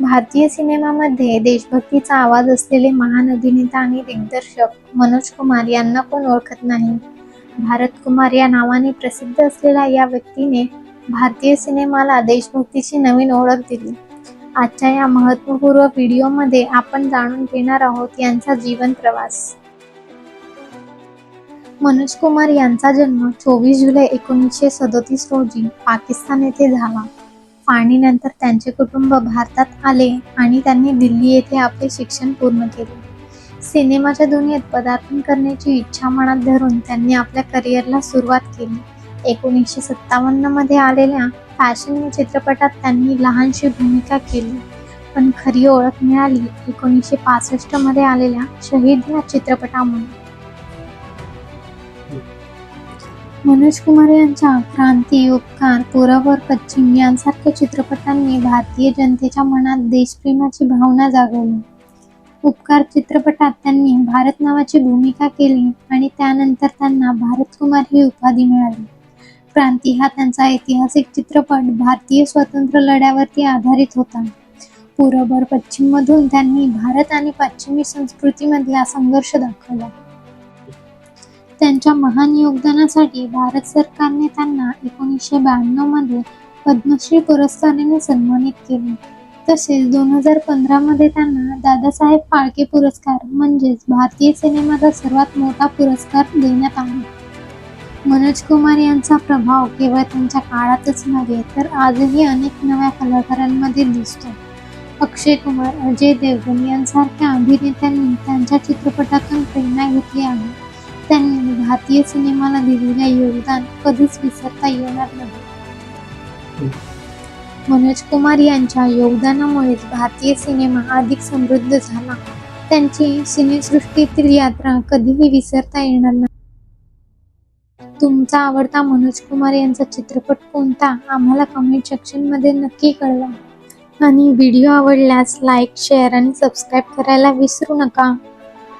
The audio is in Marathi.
भारतीय सिनेमामध्ये देशभक्तीचा आवाज असलेले महान अभिनेता आणि दिग्दर्शक मनोज कुमार यांना कोण ओळखत नाही? भारत कुमार या नावाने प्रसिद्ध असलेल्या या व्यक्तीने भारतीय सिनेमाला देशभक्तीची नवीन ओळख दिली. आजच्या या महत्त्वपूर्ण व्हिडिओमध्ये आपण जाणून घेणार आहोत यांचा जीवन प्रवास. मनोज कुमार यांचा जन्म चोवीस जुलै एकोणीसशे सदोतीस रोजी पाकिस्तान येथे झाला. फाळणीनंतर त्यांचे कुटुंब भारतात आले आणि त्यांनी दिल्ली येथे आपले शिक्षण पूर्ण केले. सिनेमाच्या दुनियेत पदार्पण करण्याची इच्छा मनात धरून त्यांनी आपल्या करिअरला सुरुवात केली. एकोणीसशे सत्तावन्नमध्ये आलेल्या फॅशन या चित्रपटात त्यांनी लहानशी भूमिका केली पण खरी ओळख मिळाली एकोणीसशे पासष्टमध्ये आलेल्या शहीद या चित्रपटामुळे. मनोज कुमार यांच्या क्रांती उपकार पूरब और पश्चिम यांसारख्या चित्रपटांनी भारतीय जनतेच्या मनात देशप्रेमाची भावना जागवली. उपकार चित्रपटात त्यांनी भारत नावाची भूमिका केली आणि त्यानंतर त्यांना भारत कुमार ही उपाधी मिळाली. क्रांती हा त्यांचा ऐतिहासिक चित्रपट भारतीय स्वातंत्र्य लढ्यावरती आधारित होता. पूरब और त्यांनी भारत आणि पश्चिमी संस्कृतीमधला संघर्ष दाखवला. त्यांच्या महान योगदानासाठी भारत सरकारने त्यांना एकोणीसशे ब्याण्णवमध्ये पद्मश्री पुरस्काराने सन्मानित केले. तसेच दोन हजार पंधरामध्ये त्यांना दादासाहेब फाळके पुरस्कार म्हणजेच भारतीय सिनेमाचा सर्वात मोठा पुरस्कार देण्यात आला. मनोज कुमार यांचा प्रभाव केवळ त्यांच्या काळातच नव्हे तर आजही अनेक नव्या कलाकारांमध्ये दिसतो. अक्षय कुमार अजय देवगण यांसारख्या अभिनेत्यांनी त्यांच्या चित्रपटातून प्रेरणा घेतली आहे. त्यांनी भारतीय सिनेमाला दिलेले योगदान कधीच विसरता येणार नाही. मनोज कुमार यांच्या योगदानामुळेच भारतीय सिनेमा अधिक समृद्ध झाला. त्यांची सिनेसृष्टीतील यात्रा कधीही विसरता येणार नाही. तुमचा आवडता मनोज कुमार यांचा चित्रपट कोणता? आम्हाला कमेंट सेक्शनमध्ये नक्की कळवा. आणि व्हिडिओ आवडल्यास लाईक शेअर आणि सबस्क्राईब करायला विसरू नका.